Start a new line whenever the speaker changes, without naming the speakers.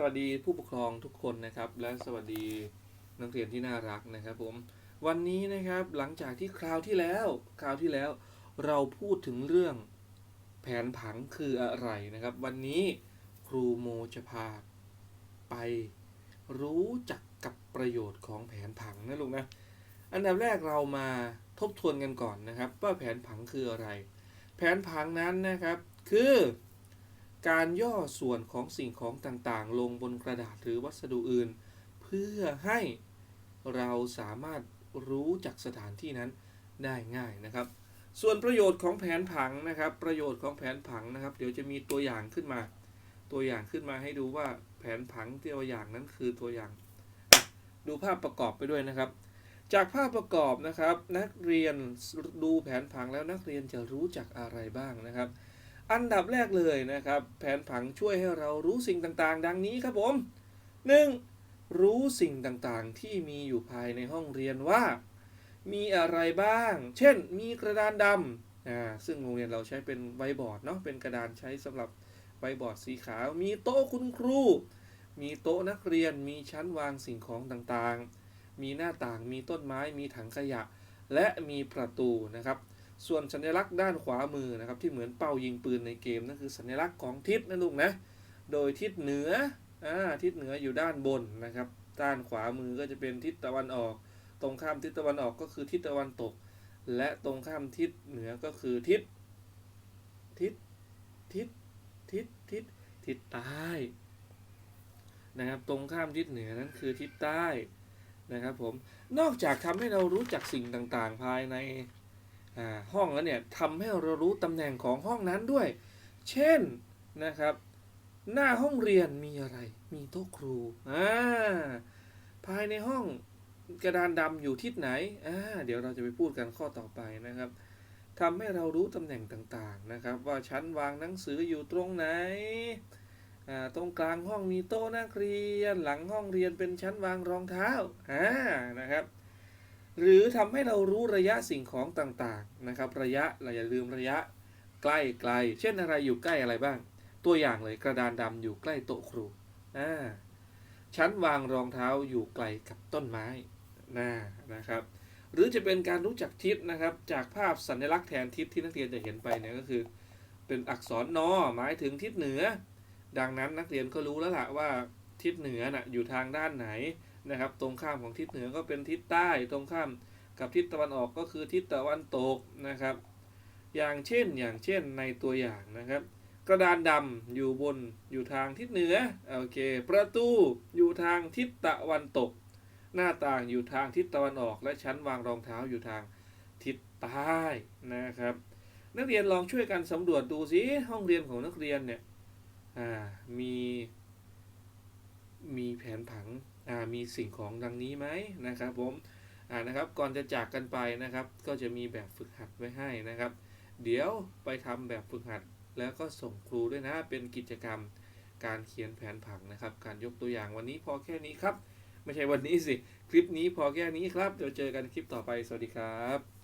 สวัสดีผู้ปกครองทุกคนนะครับ และสวัสดีนักเรียนที่น่ารักนะครับผม วันนี้นะครับหลังจากที่คราวที่แล้ว คราวที่แล้วเราพูดถึงเรื่องแผนผังคืออะไรนะครับ วันนี้ครูโมจะพาไปรู้จักกับประโยชน์ของแผนผังนะลูกนะ อันดับแรกเรามาทบทวนกันก่อนนะครับ ว่าแผนผังคืออะไร แผนผังนั้นนะครับคือ การย่อส่วนของสิ่งของต่างๆ ลงบนกระดาษหรือวัสดุอื่น เพื่อให้เราสามารถรู้จักสถานที่นั้นได้ง่ายนะครับ ส่วนประโยชน์ของแผนผังนะครับ ประโยชน์ของแผนผังนะครับ เดี๋ยวจะมีตัวอย่างขึ้นมา ตัวอย่างขึ้นมาให้ดูว่าแผนผังตัวอย่างนั้นคือตัวอย่าง ดูภาพประกอบไปด้วยนะครับ จากภาพประกอบนะครับ นักเรียนดูแผนผังแล้วนักเรียนจะรู้จักอะไรบ้างนะครับ อันดับแรกเลยนะครับ แผนผังช่วยให้เรารู้สิ่งต่างๆ ดังนี้ครับผม 1. รู้สิ่งต่างๆ ที่มีอยู่ภายในห้องเรียนว่า มีอะไรบ้าง เช่น มีกระดานดำอ่าซึ่งโรงเรียนเราใช้เป็นไวบอร์ดเนาะเป็นกระดานใช้สำหรับไวบอร์ดสีขาว มีโต๊ะคุณครู มีโต๊ะนักเรียนมีชั้นวางสิ่งของต่างๆ มีหน้าต่างมีต้นไม้มีถังขยะ และมีประตูนะครับ ส่วนสัญลักษณ์ด้านขวามือนะครับที่เหมือนเป้ายิงปืนในเกมนั่นคือสัญลักษณ์ของทิศนะลูกนะ โดยทิศเหนืออ่าทิศเหนืออยู่ด้านบนนะครับ ด้านขวามือก็จะเป็นทิศตะวันออก ตรงข้ามทิศตะวันออกก็คือทิศตะวันตก และตรงข้ามทิศเหนือก็คือทิศทิศทิศทิศทิศทิศใต้นะครับ ตรงข้ามทิศเหนือนั้นคือทิศใต้นะครับผม นอกจากทำให้เรารู้จักสิ่งต่างๆ ภายใน ห้องแล้วเนี่ยทำให้เรารู้ตำแหน่งของห้องนั้นด้วย เช่นนะครับ หน้าห้องเรียนมีอะไร มีโต๊ะครูอ่าภายในห้องกระดานดำอยู่ทิศไหนอ่าเดี๋ยวเราจะไปพูดกันข้อต่อไปนะครับทำให้เรารู้ตำแหน่งต่างๆนะครับ ว่าชั้นวางหนังสืออยู่ตรงไหนอ่าตรงกลางห้องมีโต๊ะนักเรียน หลังห้องเรียนเป็นชั้นวางรองเท้าอ่านะครับ หรือทำให้เรารู้ระยะสิ่งของต่างๆนะครับ ระยะเราอย่าลืมระยะใกล้ไกล เช่นอะไรอยู่ใกล้อะไรบ้าง ตัวอย่างเลยกระดานดำอยู่ใกล้โต๊ะครูอ่าชั้นวางรองเท้าอยู่ไกลกับต้นไม้น่านะครับ หรือจะเป็นการรู้จักทิศนะครับ จากภาพสัญลักษณ์แทนทิศที่นักเรียนจะเห็นไปเนี่ยก็คือ เป็นอักษรนอหมายถึงทิศเหนือ ดังนั้นนักเรียนก็รู้แล้วล่ะว่าทิศเหนือน่ะอยู่ทางด้านไหน นะครับ ตรงข้ามของทิศเหนือก็เป็นทิศใต้ตรงข้ามกับทิศตะวันออกก็คือทิศตะวันตกนะครับ อย่างเช่นอย่างเช่นในตัวอย่างนะครับ กระดานดำอยู่บนอยู่ทางทิศเหนือโอเค ประตูอยู่ทางทิศตะวันตก หน้าต่างอยู่ทางทิศตะวันออก และชั้นวางรองเท้าอยู่ทางทิศใต้นะครับ นักเรียนลองช่วยกันสำรวจดูสิห้องเรียนของนักเรียนเนี่ยอ่ามี มีแผนผังอ่ามีสิ่งของดังนี้ไหมนะครับผมอ่านะครับก่อนจะจากกันไปนะครับ ก็จะมีแบบฝึกหัดไว้ให้นะครับ เดี๋ยวไปทำแบบฝึกหัดแล้วก็ส่งครูด้วยนะเป็นกิจกรรมการเขียนแผนผังนะครับ การยกตัวอย่างวันนี้พอแค่นี้ครับ ไม่ใช่วันนี้สิ คลิปนี้พอแค่นี้ครับเดี๋ยวเจอกันคลิปต่อไปสวัสดีครับ